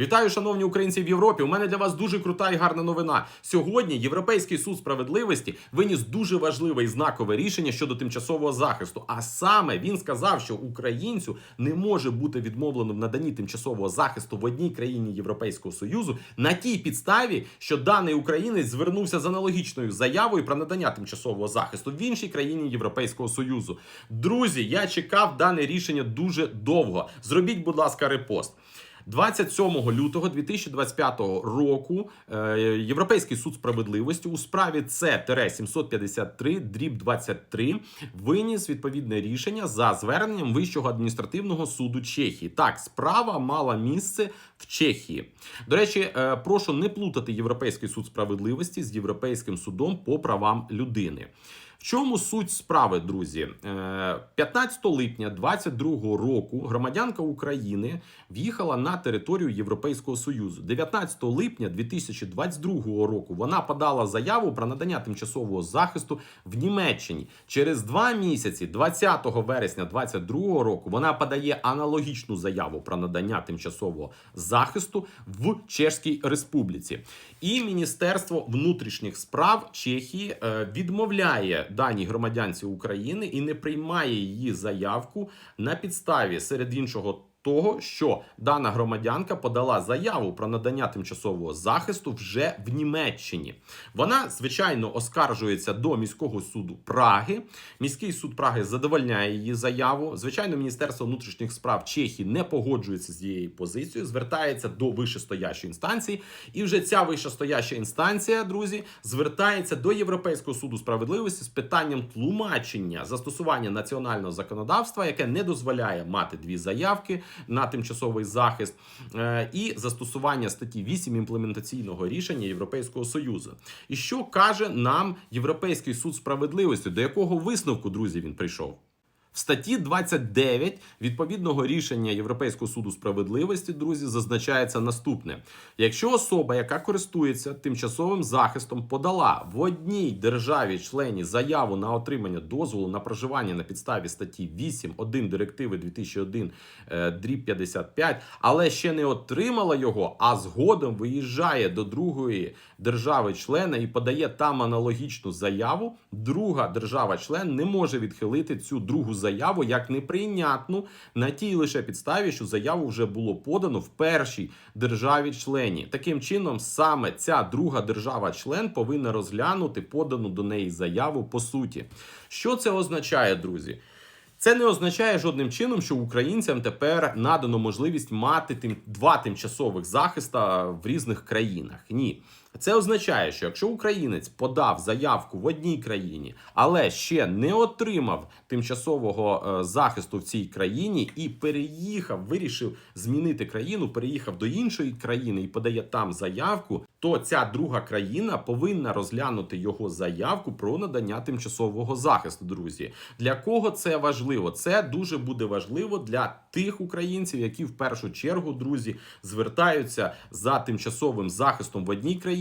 Вітаю, шановні українці в Європі. У мене для вас дуже крута і гарна новина. Сьогодні Європейський суд справедливості виніс дуже важливе і знакове рішення щодо тимчасового захисту. А саме він сказав, що українцю не може бути відмовлено в наданні тимчасового захисту в одній країні Європейського союзу на тій підставі, що даний українець звернувся з аналогічною заявою про надання тимчасового захисту в іншій країні Європейського союзу. Друзі, я чекав дане рішення дуже довго. Зробіть, будь ласка, репост. 27 лютого 2025 року е, Європейський суд справедливості у справі С-753 дріб 23 виніс відповідне рішення за зверненням Вищого адміністративного суду Чехії. Так, справа мала місце в Чехії. До речі, е, прошу не плутати Європейський суд справедливості з Європейським судом по правам людини. В чому суть справи, друзі? Е, 15 липня 2022 року громадянка України в'їхала на територію Європейського союзу. 19 липня 2022 року вона подала заяву про надання тимчасового захисту в Німеччині. Через два місяці, 20 вересня 2022 року, вона подає аналогічну заяву про надання тимчасового захисту в Чешській Республіці. І Міністерство внутрішніх справ Чехії е, відмовляє даній громадянці України і не приймає її заявку на підставі серед іншого. Того, що дана громадянка подала заяву про надання тимчасового захисту вже в Німеччині. Вона, звичайно, оскаржується до міського суду Праги. Міський суд Праги задовольняє її заяву. Звичайно, Міністерство внутрішніх справ Чехії не погоджується з цією позицією, звертається до вищестоящої інстанції. І вже ця вищестояща інстанція, друзі, звертається до Європейського суду справедливості з питанням тлумачення застосування національного законодавства, яке не дозволяє мати дві заявки на тимчасовий захист, е, і застосування статті 8 імплементаційного рішення Європейського союзу. І що каже нам Європейський суд справедливості? До якого висновку, друзі, він прийшов? В статті 29 відповідного рішення Європейського суду справедливості, друзі, зазначається наступне: якщо особа, яка користується тимчасовим захистом, подала в одній державі-члені заяву на отримання дозволу на проживання на підставі статті 8.1 директиви 2001 е, дріб 55, але ще не отримала його, а згодом виїжджає до другої держави-члена і подає там аналогічну заяву, друга держава-член не може відхилити цю другу заяву як неприйнятну на тій лише підставі, що заяву вже було подано в першій державі-члені. Таким чином, саме ця друга держава-член повинна розглянути подану до неї заяву по суті. Що це означає, друзі? Це не означає жодним чином, що українцям тепер надано можливість мати тим два тимчасових захиста в різних країнах. Ні. Це означає, що якщо українець подав заявку в одній країні, але ще не отримав тимчасового е, захисту в цій країні і переїхав, вирішив змінити країну, переїхав до іншої країни і подає там заявку, то ця друга країна повинна розглянути його заявку про надання тимчасового захисту. Друзі, для кого це важливо? Це дуже буде важливо для тих українців, які в першу чергу, друзі, звертаються за тимчасовим захистом в одній країні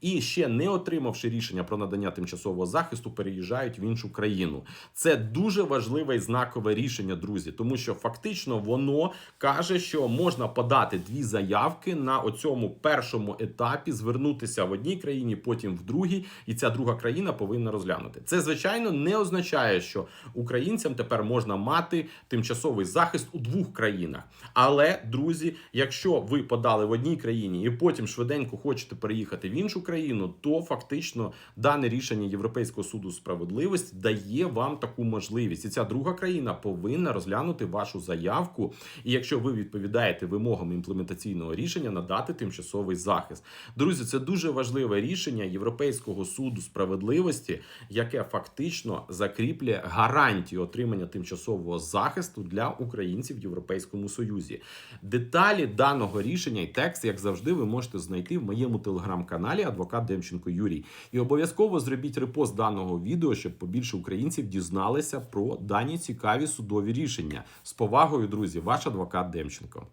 і ще не отримавши рішення про надання тимчасового захисту, переїжджають в іншу країну. Це дуже важливе і знакове рішення, друзі, тому що фактично воно каже, що можна подати дві заявки на оцьому першому етапі, звернутися в одній країні, потім в другій, і ця друга країна повинна розглянути. Це звичайно не означає, що українцям тепер можна мати тимчасовий захист у двох країнах. Але, друзі, якщо ви подали в одній країні і потім швиденько хочете переїхати в іншу країну, то фактично дане рішення Європейського суду справедливості дає вам таку можливість, і ця друга країна повинна розглянути вашу заявку. І якщо ви відповідаєте вимогам імплементаційного рішення, надати тимчасовий захист. Друзі, це дуже важливе рішення Європейського суду справедливості, яке фактично закріплює гарантію отримання тимчасового захисту для українців в Європейському Союзі. Деталі даного рішення і текст, як завжди, ви можете знайти в моєму телеграм-каналі Адвокат Демченко Юрій. І обов'язково зробіть репост даного відео, щоб побільше українців дізналися про дані цікаві судові рішення. З повагою, друзі, ваш адвокат Демченко.